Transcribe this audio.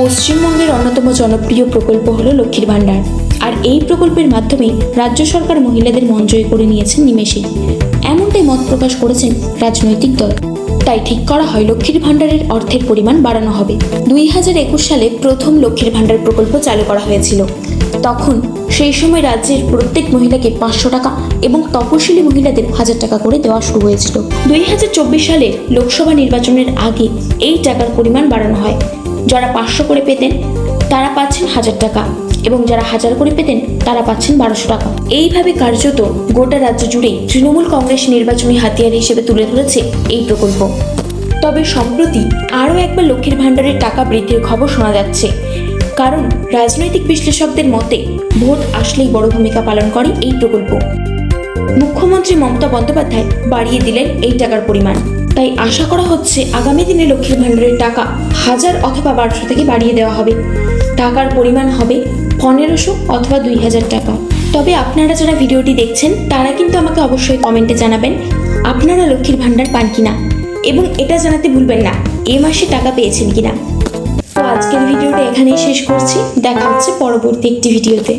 পশ্চিমবঙ্গের অন্যতম জনপ্রিয় প্রকল্প হলো লক্ষ্মীর ভাণ্ডার। আর এই প্রকল্পের মাধ্যমে রাজ্য সরকার মহিলাদের মন জয় করে নিয়েছেন নিমেষেই এমনটাই মত প্রকাশ করেছেন রাজনৈতিক দল। তাই ঠিক করা হয় লক্ষ্মীর ভাণ্ডারের অর্থের পরিমাণ বাড়ানো হবে। দুই হাজার একুশ সালে প্রথম লক্ষ্মীর ভাণ্ডার প্রকল্প চালু করা হয়েছিল। তখন সেই সময় রাজ্যের প্রত্যেক মহিলাকে পাঁচশো টাকা এবং তপশিলি মহিলাদের হাজার টাকা করে দেওয়া শুরু হয়েছিল। দুই হাজার চব্বিশ সালের লোকসভা নির্বাচনের আগে এই টাকার পরিমাণ বাড়ানো হয়। যারা পাঁচশো করে পেতেন, তারা পাচ্ছেন হাজার টাকা। এবং যারা হাজার করে পেতেন, তারা পাচ্ছেন বারোশো টাকা। এইভাবে কার্যত গোটা রাজ্য জুড়ে তৃণমূল কংগ্রেস নির্বাচনী হাতিয়ার হিসেবে তুলে ধরেছে এই প্রকল্প। তবে সম্প্রতি আরও একবার লক্ষ্মীর ভাণ্ডারের টাকা বৃদ্ধির খবর শোনা যাচ্ছে। কারণ রাজনৈতিক বিশ্লেষকদের মতে, ভোট আসলেই বড় ভূমিকা পালন করে এই প্রকল্প। মুখ্যমন্ত্রী মমতা বন্দ্যোপাধ্যায় বাড়িয়ে দিলেন এই টাকার পরিমাণ। তাই আশা করা হচ্ছে আগামী দিনে লক্ষ্মীর ভাণ্ডারের টাকা হাজার অথবা বারোশো থেকে বাড়িয়ে দেওয়া হবে। টাকার পরিমাণ হবে পনেরোশো অথবা দুই হাজার টাকা। তবে আপনারা যারা ভিডিওটি দেখছেন, তারা কিন্তু আমাকে অবশ্যই কমেন্টে জানাবেন, আপনারা লক্ষ্মীর ভাণ্ডার পান কিনা? এবং এটা জানাতে ভুলবেন না, এ মাসে টাকা পেয়েছেন কিনা? তো আজকের ভিডিওটা এখানেই শেষ করছি। দেখা হচ্ছে পরবর্তী একটি ভিডিওতে।